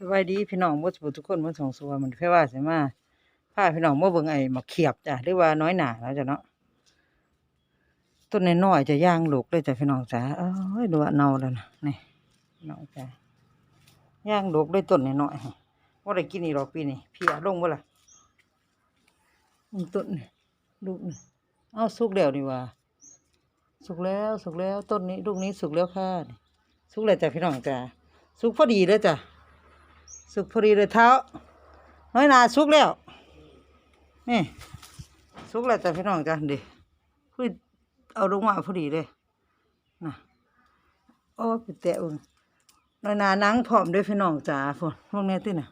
สวัสดีพี่น้องบ่ทุกคนบ่สองสัวมันแค่ว่าสิมาพาพี่น้องมาเบิ่งไอ้มะเขียบจ้ะหรือว่าน้อยหนาแล้วจ้ะเนาะต้นน้อยจะย่างลูกเลยจ้ะพี่น้องจ๋าเอ้ยดูว่าเน่าแล้วนะนี่น้องจ๋าย่างลูกเลยต้นน้อยๆบ่ได้กินอีกหรอกปีนี้เพียลงบ่ล่ะอืมต้นลูกเอาสุกแล้วดีว่า สุกแล้วสุกแล้วต้นนี้ลูกนี้สุกแล้วค่ะสุกแล้วจ้ะพี่น้องจ๋าสุกพอดีเลยจ้ะ สุกพอดีเลยเท้า น้อยนาสุกแล้ว นี่สุกแล้วจ้ะพี่น้องจ้ะดิพูดเอาลงมาพอดีเลยนะโอ้ยไปแตะเบิ่งน้อยนานังพร้อมด้วยพี่น้องจ้าพวกพวกนี้ที่น่ะ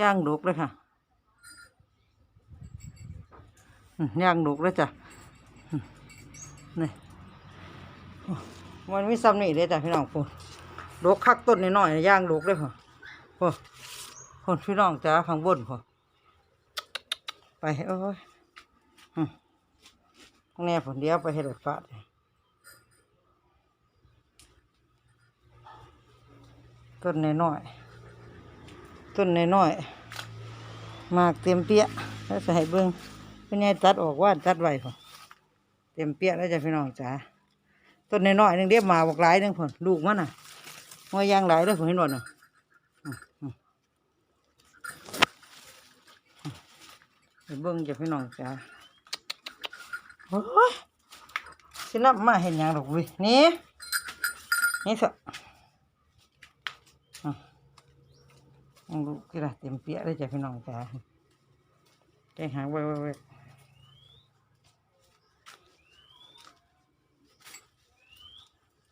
ย่างดุกเลยค่ะย่างดุกเลยจ้ะนี่มันไมีซ้ำนี่เลยจ้ะพี่น้องพวกดุกคักต้นนิดหน่อยย่างดุกเลยค่ะ โอ้คนพี่น้องจ้าข้างบนพอไปโอ้ยแน่ผลเดียวไปให้รถฟาดต้นน้อยๆต้นน้อยๆมากเต็มเปี้ยแล้วใส่เบิ้งเป็นไงตัดออกว่าตัดไว้พอเต็มเปี้ยแล้วจะพี่น้องจ้าต้นน้อยๆนึงเรียบมาบอกหลายหนึงผลลูกมันน่ะมอยางหลายเลยผมเห็นบ่น่ะ ไป เบิ่งจะพี่น้องจ้าโอ้ยสินับมาเห็นยังหรอกเวินี่นี่สะอะลองดูกี่ละเต็มเปียเลยจ้ะพี่น้องจ้าแกหางไว้ไว้ไว้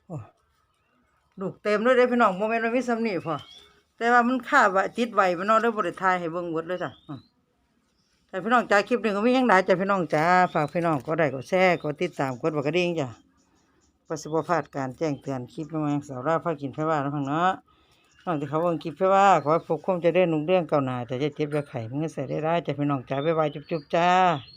โอ้ลูกเต็มเลยเด้พี่น้องโมเมนต์มันมีสำนีพอแต่ว่ามันค่าว่าติดไว้มันนอนได้บริทายให้เบิ่งหมดเลยจ้ะ แต่พี่น้องจ้าคลิปหนึ่งก็มียังหลายจ้าพี่น้องจ้าฝากพี่น้องก็ได้ก็แชร์ก็ติดตามกดบักกระดิ่งจ้าประสิบพลาดการแจ้งเตือนคลิปมาสาวราพากินไฟว่าแล้วพังเนาะน้องที่เขาเบิ่งคลิปไฟว่าขอให้พบความจะได้นุ่งเรื่องเก่าหนาแต่จะเจ็บจะไข่มันก็ใส่ได้ได้จ้าพี่น้องจ้าบ๊ายบายจุ๊บๆจ้า